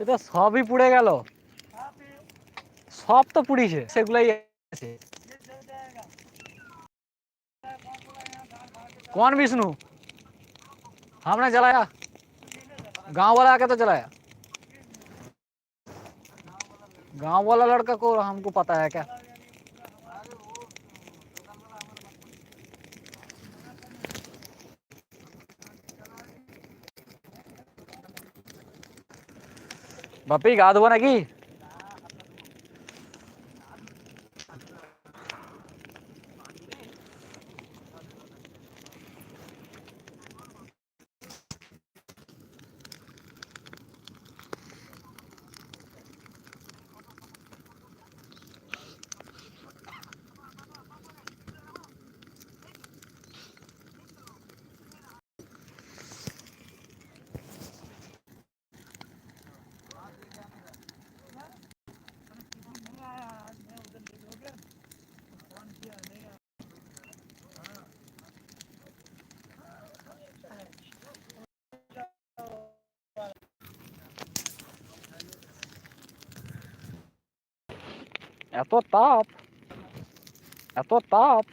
এ তো সবই পুড়ে গেল সব তো পুড়িছে সেগুলাই আছে कौन विष्णु हमने जलाया गांव वाला आके तो जलाया गांव वाला लड़का को हमको पता है क्या বাপি গা ধোবো নাকি এত তাপ এত তাপ।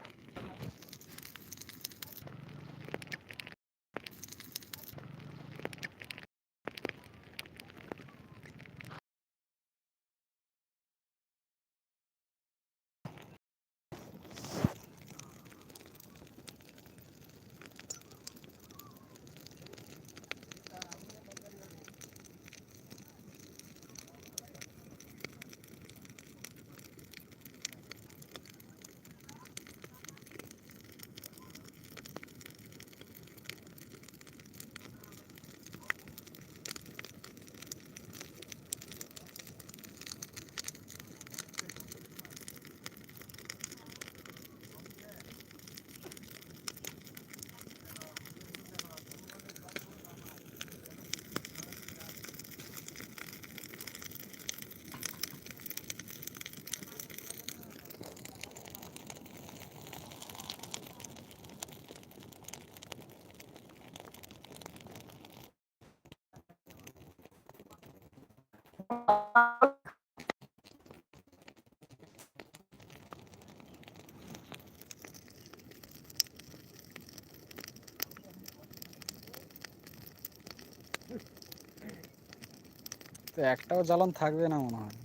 তো একটাও জ্বালান থাকবে না মনে হয়।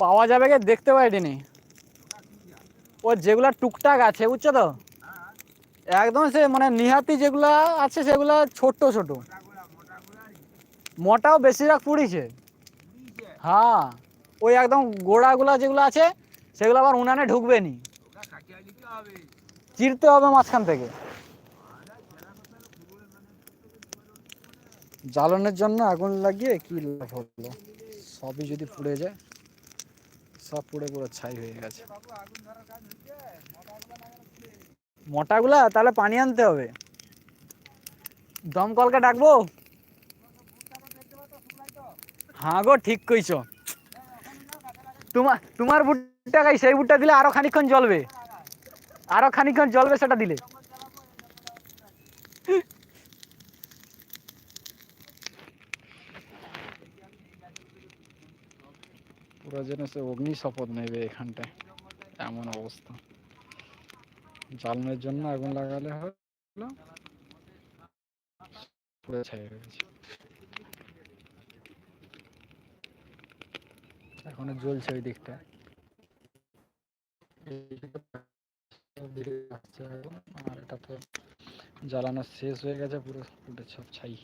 পাওয়া যাবে কে? দেখতে পাইনি। ও যেগুলা টুকটাক আছে, বুঝছ তো? একদম সে মানে নিহাতি যেগুলা আছে সেগুলা ছোট ছোট। মোটাও বেশিরভাগ পুড়িছে। হ্যাঁ ওই একদম গোড়াগুলা যেগুলো আছে, সেগুলো আবার উনানে ঢুকবে নি। চিরতে হবে মাঝখান থেকে। জ্বালানোর জন্য আগুন লাগিয়ে কি লাভ হলো? সবই যদি পুড়ে যায় সব পুড়ে পুরো ছাই হয়ে গেছে। মোটাগুলা তাহলে পানি আনতে হবে। দমকলকে ডাকবো? হ্যাঁ গো ঠিক কইছ। তোমার তোমার বুটটা খাই সেই ভুট্টা দিলে আরও খানিকক্ষণ জ্বলবে। আরও খানিকক্ষণ জ্বলবে সেটা দিলে। পুরো অগ্নি শপথ নেবে এখানটায়। এমন অবস্থা। জ্বালানোর জন্য আগুন লাগালে হলো এখনও জ্বলছে ওই দিকটা। আর এটা তো জ্বালানো শেষ হয়ে গেছে, পুরো পুরো সব ছাই।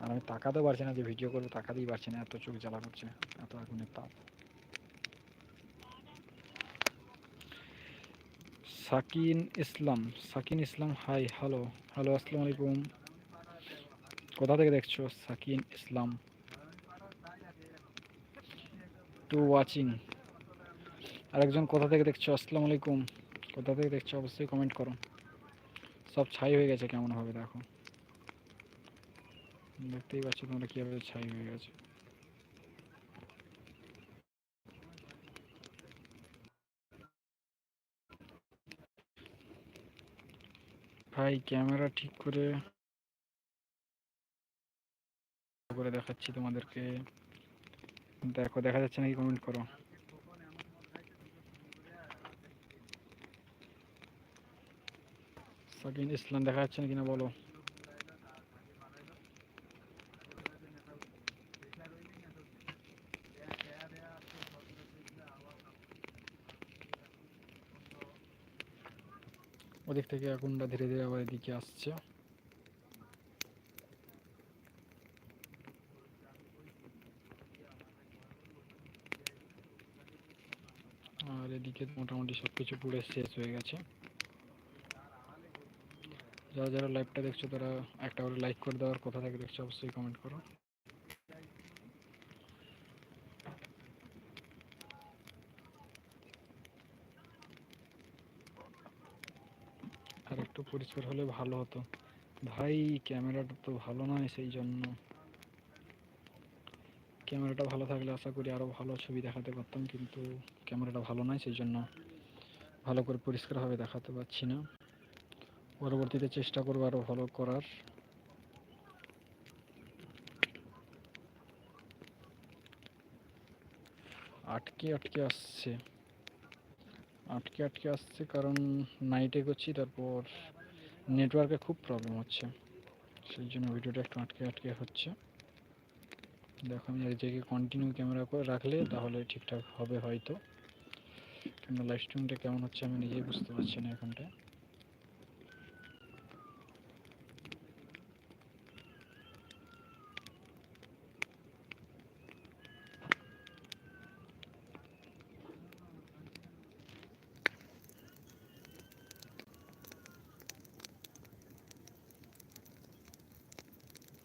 আর আমি তাকাতেও পারছি না যে ভিডিও করব, তাকাতেই পারছি না, এত চোখ জ্বালা করছে, এত আগুনের তাপ। সাকিন ইসলাম সাকিন ইসলাম হাই হ্যালো হ্যালো আসসালামু আলাইকুম কোথা থেকে দেখছ? সাকিন ইসলাম। টু ওয়াচিং আরেকজন কোথা থেকে দেখছ? আসসালামু আলাইকুম কোথা থেকে দেখছ, অবশ্যই কমেন্ট করো। সব ছাই হয়ে গেছে কেমন হবে দেখো। দেখতেই পাচ্ছ তোমরা কীভাবে ছাই হয়ে গেছে। ভাই, ক্যামেরা ঠিক করে করে দেখাচ্ছি তোমাদেরকে। দেখো, দেখা যাচ্ছে নাকি কমেন্ট করো। সাকিন ইসলাম দেখা যাচ্ছে কিনা বলো? ওদিক থেকে আগুনটা ধীরে ধীরে আবার এদিকে আসছে। আর এদিকে মোটামুটি সব কিছু পুড়ে শেষ হয়ে গেছে। যারা যারা লাইভটা দেখছ, তারা একটা করে লাইক করে দেওয়ার কথা থাকে দেখছ অবশ্যই কমেন্ট করো। আর একটু পরিষ্কার হলে ভালো হতো। ভাই, ক্যামেরাটা তো ভালো নয় সেই জন্য। ক্যামেরাটা ভালো থাকলে আশা করি আরও ভালো ছবি দেখাতে পারতাম, কিন্তু ক্যামেরাটা ভালো নয় সেই জন্য ভালো করে পরিষ্কারভাবে দেখাতে পারছি না। পরবর্তীতে চেষ্টা করব আরও ভালো করার। আটকে আটকে আসছে। আটকে আটকে আসছে কারণ নাইটে করছি তারপর নেটওয়ার্কে খুব প্রবলেম হচ্ছে। সেই জন্য ভিডিওটা একটু আটকে আটকে হচ্ছে। দেখো, আমি এক জায়গায় কন্টিনিউ ক্যামেরা করে রাখলে তাহলে ঠিকঠাক হবে হয়তো। কিন্তু লাইভ স্ট্রিমটা কেমন হচ্ছে আমি নিজেই বুঝতে পারছি না এখানটায়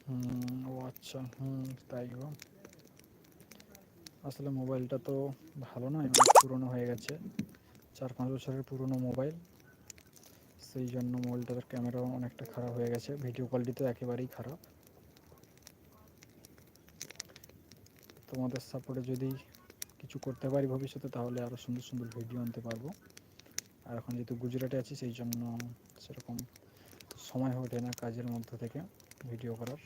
হুম ও আচ্ছা হুম, তাই গো। আসলে মোবাইলটা তো ভালো নয়, অনেক পুরনো হয়ে গেছে। চার পাঁচ বছরের পুরনো মোবাইল। সেই জন্য মোবাইলটার ক্যামেরাও অনেকটা খারাপ হয়ে গেছে। ভিডিও কোয়ালিটি তো একেবারেই খারাপ। তোমাদের সাপোর্টে যদি কিছু করতে পারি ভবিষ্যতে, তাহলে আরও সুন্দর সুন্দর ভিডিও আনতে পারব। আর এখন যেহেতু গুজরাটে আছি, সেই জন্য সেরকম সময় হয়ে ওঠে না কাজের মধ্য থেকে ভিডিও করার।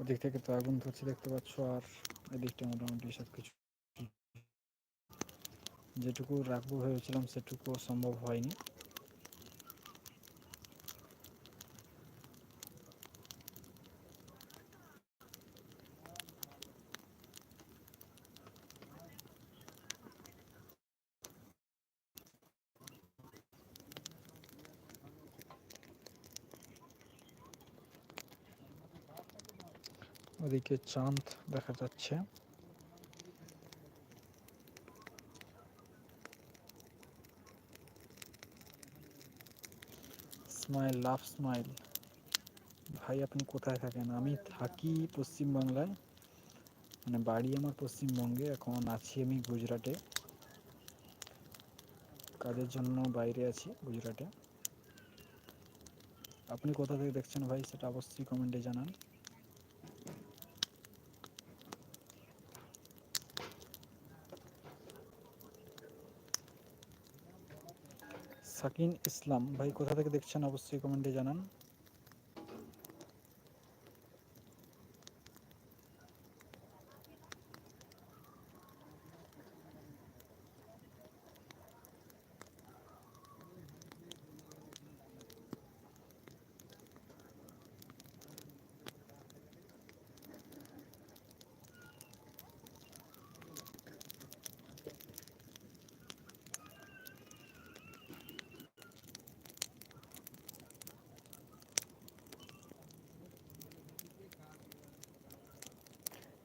ওদিক থেকে তো আগুন ধরছে দেখতে পাচ্ছ, আর এদিকটা মোটামুটি সব কিছু। যেটুকু রাখব ভেবেছিলাম সেটুকু সম্ভব হয়নি। ওদিকে চাঁদ দেখা যাচ্ছে। স্মাইল লাভ স্মাইল ভাই, আপনি কোথায় থাকেন? আমি থাকি পশ্চিমবাংলায়। মানে বাড়ি আমার পশ্চিমবঙ্গে, এখন আছি আমি গুজরাটে। কাজের জন্য বাইরে আছি গুজরাটে। আপনি কোথা থেকে দেখছেন ভাই? সেটা অবশ্যই কমেন্টে জানান। সাকিন ইসলাম। ভাই কোথা থেকে দেখছেন? অবশ্যই কমেন্টে জানান।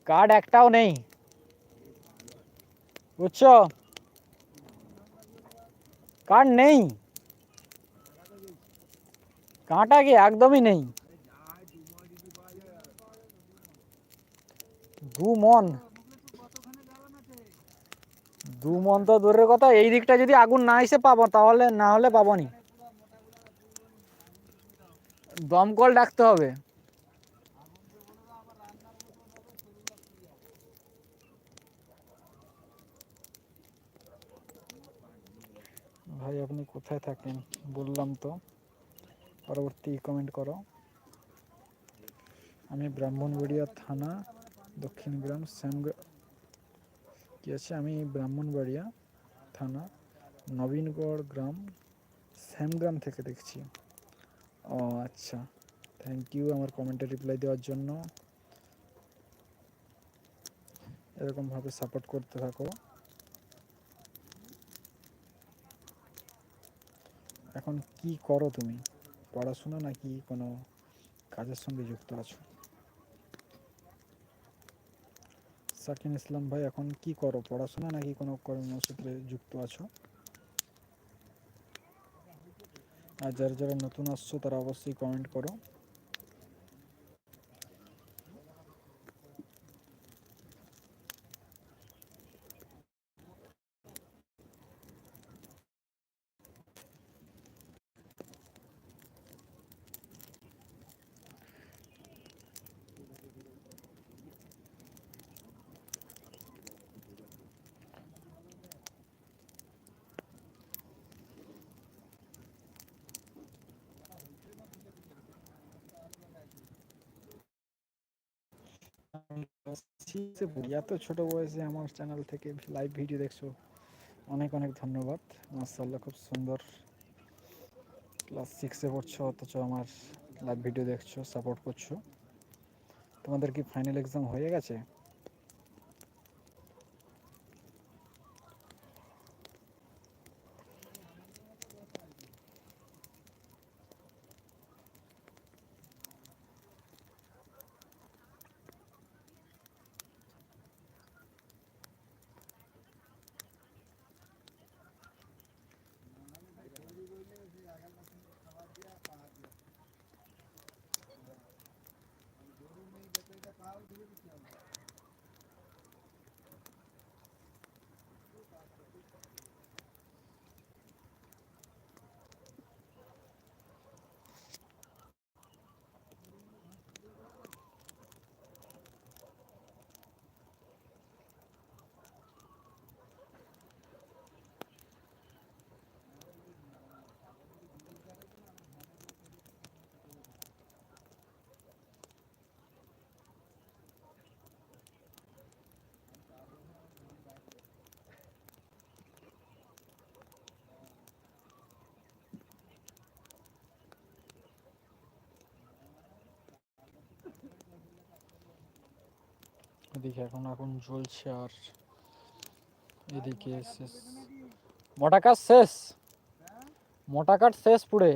কার্ড একটাও নেই। বুঝছ? কার্ড নেই। কাঁটা কি একদমই নেই। দু মন। দু মন তো দূরের কথা, এই দিকটা যদি আগুন না এসে পাবো, তাহলে না হলে পাবো নি দমকল ডাকতে হবে ভাই আপনি কোথায় থাকেন বললাম তো। পরবর্তী কমেন্ট করো। আমি ব্রাহ্মণবাড়িয়া থানা, দক্ষিণ গ্রাম শ্যামগ্রাম কি আছে? আমি ব্রাহ্মণবাড়িয়া থানা, নবীনগড় গ্রাম শ্যামগ্রাম থেকে দেখছি। ও আচ্ছা। থ্যাংক ইউ আমার কমেন্টে রিপ্লাই দেওয়ার জন্য। এরকমভাবে সাপোর্ট করতে থাকো। এখন কি করো তুমি? পড়াশোনা নাকি কোনো কাজের সঙ্গে যুক্ত আছো? সাকিন ইসলাম ভাই, এখন কি করো? পড়াশোনা নাকি কোনো কর্মসূত্রে যুক্ত আছো? আর যারা যারা নতুন আসছো, তারা অবশ্যই কমেন্ট করো। এত ছোট বয়সে আমার চ্যানেল থেকে লাইভ ভিডিও দেখছ। অনেক অনেক ধন্যবাদ। মাসাল্লাহ খুব সুন্দর। ক্লাস সিক্সে পড়ছো, অথচ আমার লাইভ ভিডিও দেখছ সাপোর্ট করছ। তোমাদের কি ফাইনাল এক্সাম হয়ে গেছে? এদিকে এখন আগুন জ্বলছে আর এদিকে শেষ। মোটা কাজ শেষ। মোটা কাঠ শেষ পুড়ে।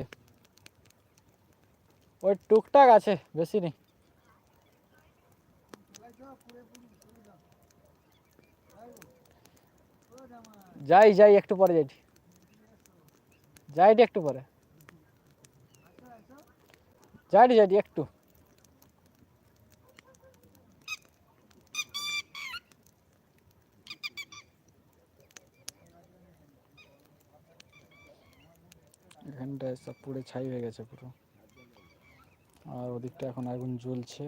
ওই টুকটাক আছে, বেশি নেই। যাই যাই, একটু পরে যাই যাইটি একটু পরে। যাইটি যাইটি একটু। এখানটায় সব পুড়ে ছাই হয়ে গেছে পুরো। আর ওদিকটা এখন আগুন জ্বলছে,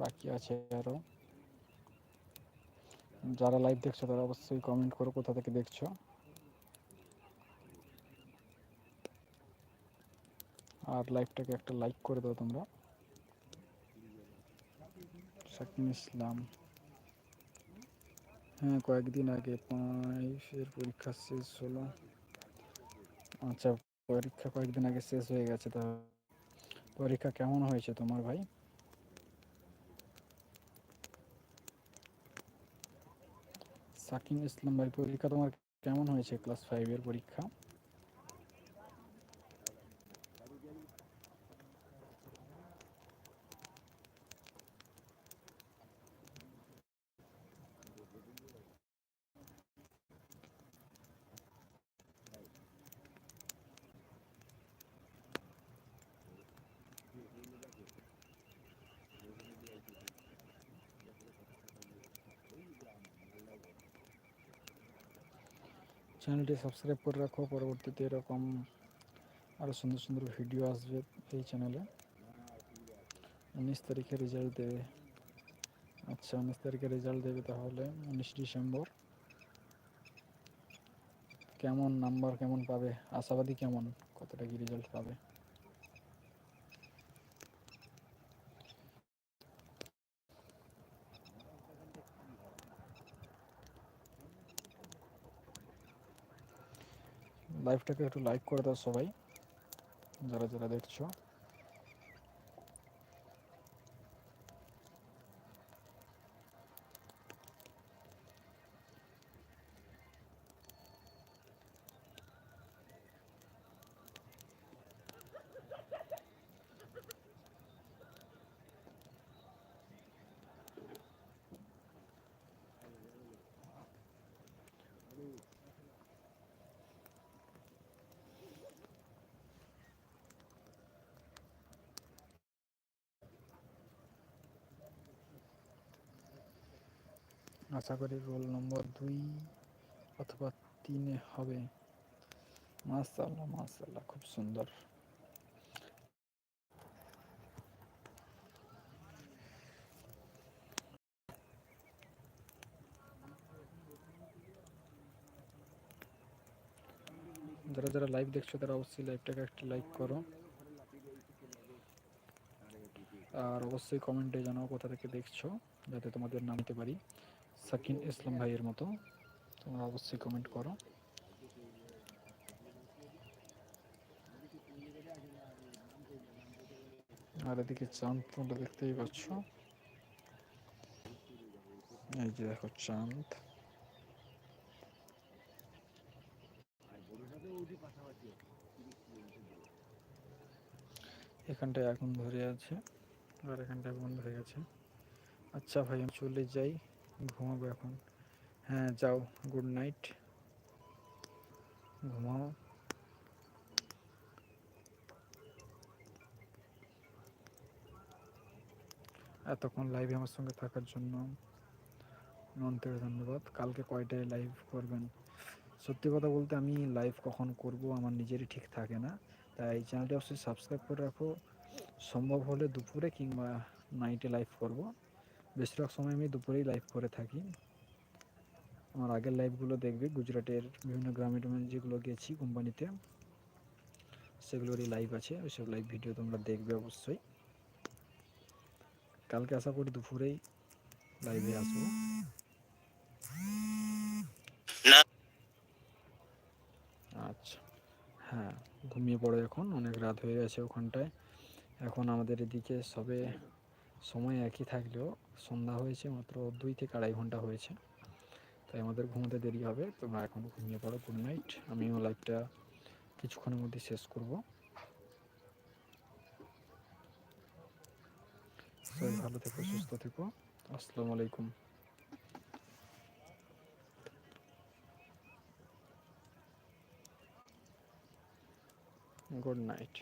বাকি আছে আরও যারা লাইভ দেখছ তারা অবশ্যই কমেন্ট করো কোথা থেকে দেখছ। আর লাইভটাকে একটা লাইক করে দাও তোমরা। ইসলাম। হ্যাঁ কয়েকদিন আগে পাঁচের পরীক্ষা শেষ হলো। আচ্ছা পরীক্ষা কয়েকদিন আগে শেষ হয়ে গেছে, তা পরীক্ষা কেমন হয়েছে তোমার ভাই? সাকিম ইসলাম ভাই, পরীক্ষা তোমার কেমন হয়েছে? ক্লাস ফাইভের পরীক্ষা? চ্যানেলটি সাবস্ক্রাইব করে রাখো, পরবর্তীতে এরকম আরও সুন্দর সুন্দর ভিডিও আসবে এই চ্যানেলে উনিশ তারিখে রেজাল্ট দেবে। আচ্ছা উনিশ তারিখে রেজাল্ট দেবে তাহলে উনিশ ডিসেম্বর। কেমন নাম্বার কেমন পাবে? আশাবাদী কেমন? কতটা কি রেজাল্ট পাবে? লাইভটাকে একটু লাইক করে দাও সবাই যারা যারা দেখছ। আশা করি রোল নম্বর দুই অথবা তিনে হবে। মাশাল্লাহ মাশাল্লাহ খুব সুন্দর। যারা যারা লাইভ দেখছ, তারা অবশ্যই লাইভটাকে একটি লাইক করো। আর অবশ্যই কমেন্টে জানাও কোথা থেকে দেখছ, যাতে তোমাদের নামতে পারি। সাকিন ইসলাম ভাইয়ের মতো। তোমরা অবশ্যই কমেন্ট করো। আর এদিকে চাঁদ তোমরা দেখতেই পাচ্ছ। এই যে দেখো চাঁদ। এখানটায় আগুন ধরে আছে, আর এখানটায় বন্ধ হয়ে গেছে। আচ্ছা ভাই, আমি চলে যাই। ঘুমাবো এখন। হ্যাঁ যাও গুড নাইট ঘুমাও। এতক্ষণ লাইভে আমার সঙ্গে থাকার জন্য অন্তরে ধন্যবাদ। কালকে কয়টায় লাইভ করবেন? সত্যি কথা বলতে আমি লাইভ কখন করব আমার নিজেরই ঠিক থাকে না। তাই চ্যানেলটি অবশ্যই সাবস্ক্রাইব করে রাখো। সম্ভব হলে দুপুরে কিংবা নাইটে লাইভ করব। বেশিরভাগ সময় আমি দুপুরেই লাইভ করে থাকি। আমার আগের লাইভগুলো দেখবে গুজরাটের বিভিন্ন গ্রামে ট্রামে যেগুলো গেছি কোম্পানিতে সেগুলোরই লাইভ আছে ওইসব লাইভ ভিডিও তোমরা দেখবে অবশ্যই। কালকে আশা করি দুপুরেই লাইভে আসব। আচ্ছা হ্যাঁ ঘুমিয়ে পড়ো এখন অনেক রাত হয়ে গেছে ওখানটায়। এখন আমাদের এদিকে সবে সময় একই থাকলেও সন্ধ্যা হয়েছে, মাত্র দুই থেকে আড়াই ঘণ্টা হয়েছে। তাই আমাদের ঘুমোতে দেরি হবে, তোমরা এখন ঘুমিয়ে পড়ো গুড নাইট। আমিও লাইভটা কিছুক্ষণের মধ্যে শেষ করব। সবাই ভালো থেকো, সুস্থ থেকো। আসসালামু আলাইকুম। Good night.